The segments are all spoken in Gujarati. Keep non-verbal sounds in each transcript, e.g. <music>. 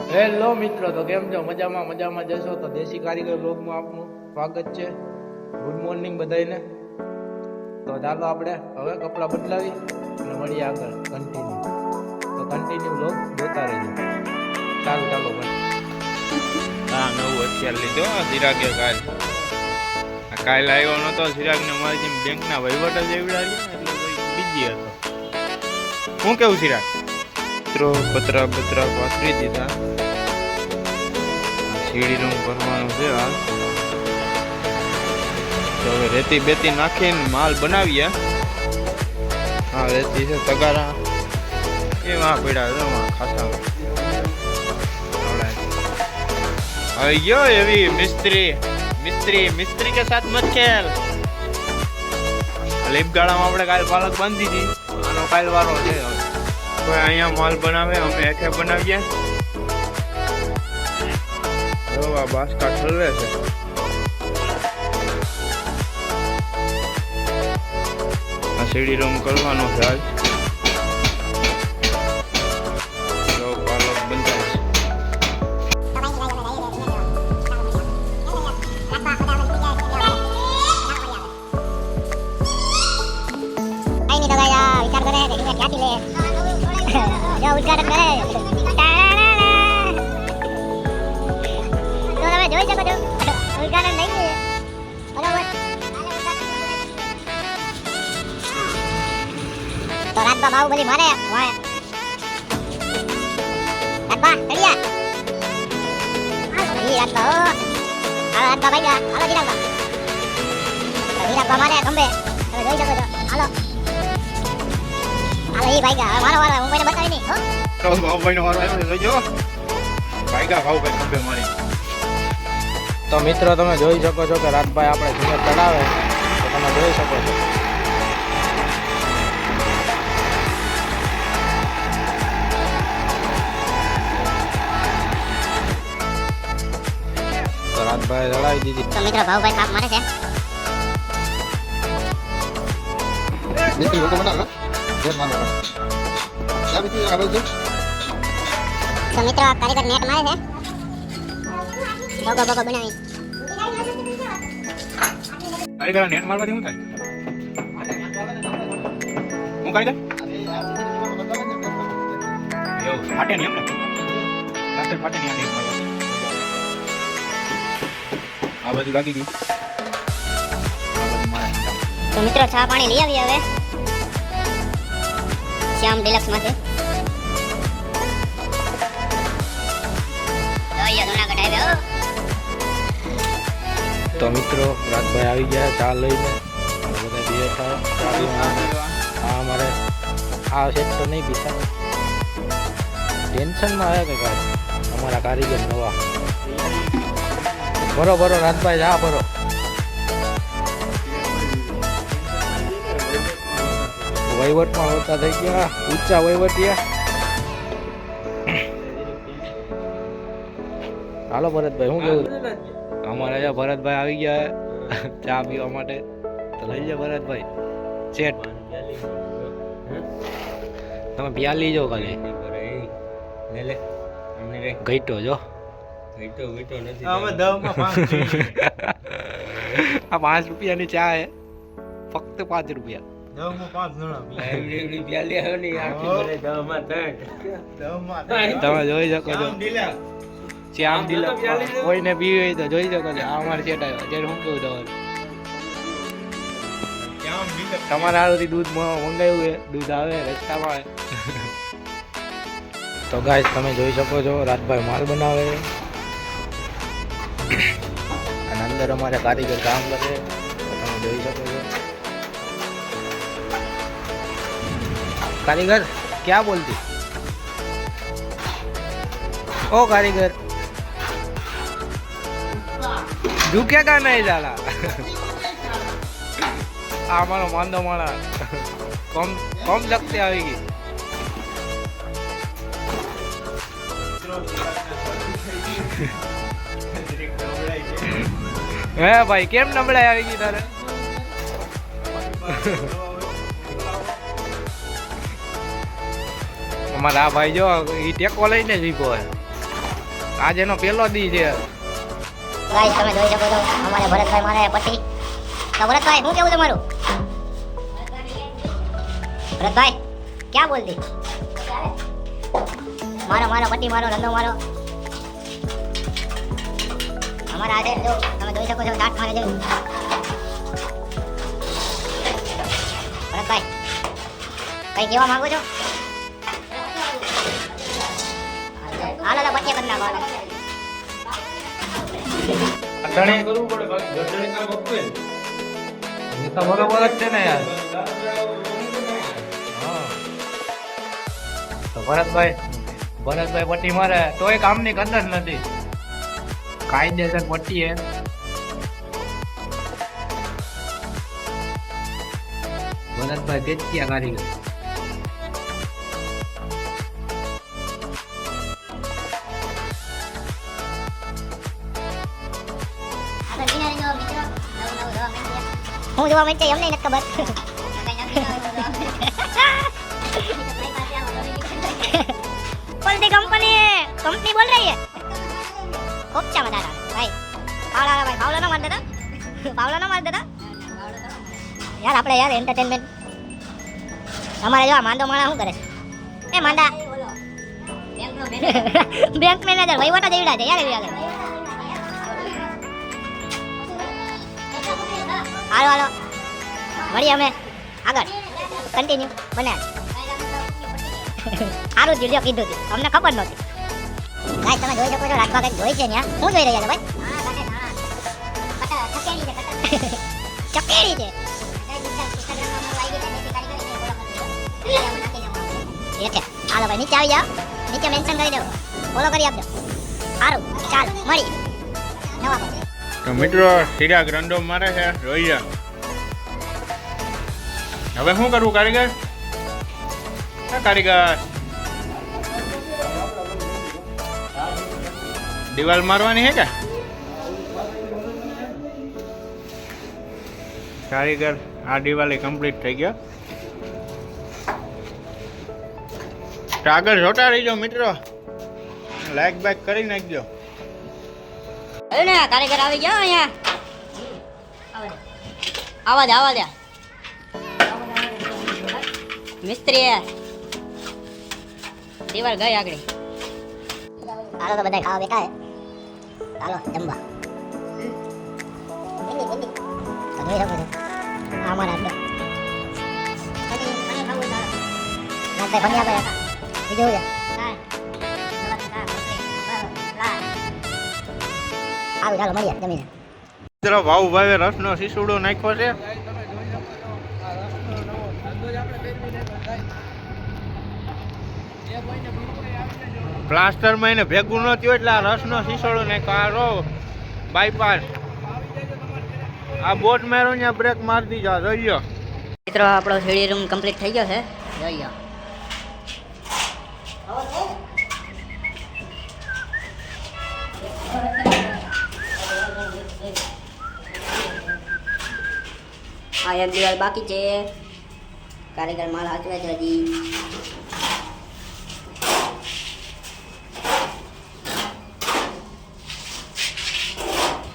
હેલો મિત્રો, તો કેમ છો? મજામાં મજામાં જશો? તો દેશી કારીગર બ્લોગમાં આપનું સ્વાગત છે. ગુડ મોર્નિંગ બધાને તો ચાલો આપણે હવે કપડાં બદલાવી અને મળીએ આગળ કન્ટિન્યુ તો કન્ટિન્યુ બ્લોગ જોતા રહેજો. ચાલો ચાલો હા, નવું અત્યારે લીધો સિરાગે કાલ. કાલ આવ્યો નતો સિરાગને મારી જેમ બેંકના વહીવટ જ એવડા એટલે બીજી હતો. શું કેવું સિરાગ મિત્રો પતરા બતરા પાથરી દીધા. શીડીનું ભરવાનું છે આ. તો હવે રેતી બેતી નાખીને માલ બનાવીએ. હા રેતી છે તગારા. એમાં પડ્યા છે ખાસા. આવી ગયો એવી મિસ્ત્રી. મિસ્ત્રી મિસ્ત્રી કે સાથ મત ખેલ. લીપ ગાળામાં આપણે કાલ પાલક બાંધી હતી આનો કાલ વારો છે હવે. કોઈ અહીંયા માલ બનાવે અમે એકે બનાવીએ. જો આ બાસકા ઠલવે છે. આ સીડી રૂમ કરવાનો છે આજ. જો જો ઉદ્ઘાટન કરે. તો તમે જોઈ શકો છો ઉદ્ઘાટન નહીં બરાબર? તો રાતમાં બાહુબલી મારે વાય રાતમાં ચડિયા. ઈ રાતમાં ઓ હાલો રાતમાં ભાઈ હાલો ધીરાબા ધીરાબા મારે, ખંભે. તમે જોઈ શકો છો. હાલો. હાલો ઈ ભાઈ ગયા હવે મારો વારો હું કોઈને બતાવી નહીં હો. તો ભાવભાઈનો વારો આવ્યો જોજો. ભાઈગા ભાવભાઈ ખંભે મારી. તો મિત્રો તમે જોઈ શકો છો કે રાતભાઈ આપણે જુને ચડાવે. તો તમે જોઈ શકો છો. તો રાતભાઈ ચડાવી દીધી. તો મિત્રો ભાવભાઈ કાપ મારે છે. Ini લોકો બનાવે તો મિત્રો આ કારીગર નેટ મારે છે. બોગો બોગો બનાવી. કારીગર નેટ મારવાથી શું થાય? હું કારીગર? એવું ફાટે નહીં એમ ફાટે નહીં નેટ મારવાથી. આ બાજુ લાગી ગયું. આ બાજુ મારે નહીં લાગતું. તો મિત્રો ચા પાણી લઈ આવી હવે. શ્યામ ડિલક્સમાંથી જોઈએ જુનાગઢ હાઈવે હો. તો મિત્રો રાતભાઈ આવી ગયા ચા લઈને. બધા બે ચા હા અમારે આ છે તો નહીં પીતા. ટેન્શનમાં આવ્યા કે કાંઈ? અમારા કારીગર નવા. બરો બરો રાતભાઈ જા ભરો. વહીવટમાં હોતા થઈ ગયા. ઊંચા વહીવટિયા. હાલો ભરતભાઈ શું કેવું? અમારે અહીંયા ભરતભાઈ આવી ગયા ચા પીવા માટે. તો લઈ જાઓ ભરતભાઈ. ચેટ તમે પ્યાલી જો કાલે ઘઈટો જો. <laughs> આ પાંચ રૂપિયાની ચા હે ફક્ત પાંચ રૂપિયા. તમે જોઈ શકો છો. શ્યામ દિલ કોઈને પીવી હોય તો જોઈ શકો છો. આ અમારે ચેટાયો અત્યારે શું કેવું તમારે? તમારા હારુંથી દૂધ મંગાવ્યું છે. દૂધ આવે રસ્તામાં આવે. તો ગાય તમે જોઈ શકો છો રાતભાઈ માલ બનાવે અને અંદર અમારે કારીગર કામ કરે તમે જોઈ શકો છો. कारीगर क्या बोलती ओ कारीगर झुकेगा नहीं जाला <laughs> આ અમારો માંદો માણા કમ કમ શક્તિ આવી ગઈ હે ભાઈ <laughs> કેમ નબળાઈ આવી ગઈ તારે <laughs> અમારા આ ભાઈ જો એ ટેકો લઈને જ વીકો હે આજ પહેલો દી છે. ગાઈસ તમે જોઈ શકો છો, અમારે ભરતભાઈ મારે પતિ તો ભરતભાઈ, શું કેવું તમારું? ભરતભાઈ, ક્યાં બોલતી? મારો મારો પતિ મારો ધંધો મારો. અમારા આજે, જો, તમે જોઈ શકો છો, દાંત મારે છે. ભરતભાઈ, કઈ કહેવા માંગો છો? કરી નાખો હાલો. અટાણે કરવું પડે કામ આપવું એ તો બરોબર જ ને યાર. તો ભરતભાઈ ભરતભાઈ પટ્ટી મારે ભરતભાઈ વેચિયા કારીગર હું જોવા માંડે એમને નથી ખબર કોણ સી કંપની કંપની બોલ રહી હે કોપચા મત આરા ભાઈ પાવલા ભાઈ પાવલા ના માર દેતા પાવલા ના માર દેતા યાર આપણે યાર એન્ટરટેનમેન્ટ તમારે જો આ માંદો માણા શું કરે છે એ માંદા બેંક મેનેજર વહીવટ જ એવડા છે યાર એવડા હાલો હાલો. મળીએ અમે આગળ. કન્ટિન્યુ બને. સારું થયું કીધું હતું અમને ખબર નહોતી. ભાઈ તમે જોઈ શકો છો, રાજભા કંઈક જોઈ છે ત્યાં. શું જોઈ રહ્યા છો, ભાઈ? ચકેડી છે. એ હાલો, ભાઈ, નીચે આવી નીચે મેન્શન કરી દો ફોલો કરી આપજો. સારું ચાલ, મળી. નવા. તો મિત્રો, સીધા ગ્રંડો મારે છે જોઈ જા હવે શું કરવું, કારીગર? કારીગર. દિવાલ મારવાની હે કે? કારીગર, આ દિવાલે કમ્પ્લીટ થઈ ગયો. આગળ જોતા રહીજો મિત્રો. લાઈક બાઈક કરી નાખજો. અરે ને કારીગર આવી ગયો અહીંયા. આવા દે. આવા દે મિસ્ત્રી દિવાલ ગઈ આગળ. હાલો તો બધા ખાવા બેઠા હાલો જમવા. જોઈ શકો છો. આ અમારા આટલો નાસ્તા ફરી આપે બીજું સારું ચાલો મળીએ જમીને જરા વાવ ભાવે રસનો શીસુડો નાખ્યો છે. પ્લાસ્ટરમાં એને ભેગું ન થયું એટલે આ રસનો શીસોડો નાખ્યો. આ રો બાયપાસ આ બોટ મારો ને બ્રેક મારી દીધો. જોઈ લો મિત્રો આપણો સીડી રૂમ કમ્પ્લીટ થઈ ગયો છે. જોઈ લો આ એક દિવાલ બાકી છે. કારીગર માલ હાચવે છે હજી.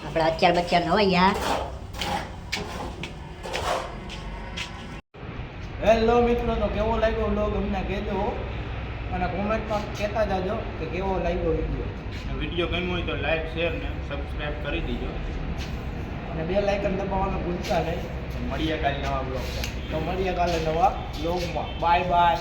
આપણે અત્યાર બચ્ચાર નવાઈ ગયા હેલો મિત્રો તો કેવો લાગ્યો બ્લોગ અમને કહેજો અને કોમેન્ટમાં કહેતા જાજો કે કેવો લાગ્યો વીડિયો વીડિયો ગમ્યો હોય તો લાઈક શેર ને સબસ્ક્રાઈબ કરી દીજો. અને બે લાઇકન દબાવવાનું ભૂલતા નહીં. મળીએ કાલે નવા બ્લોગ તો મળીએ કાલે નવા બ્લોગમાં બાય બાય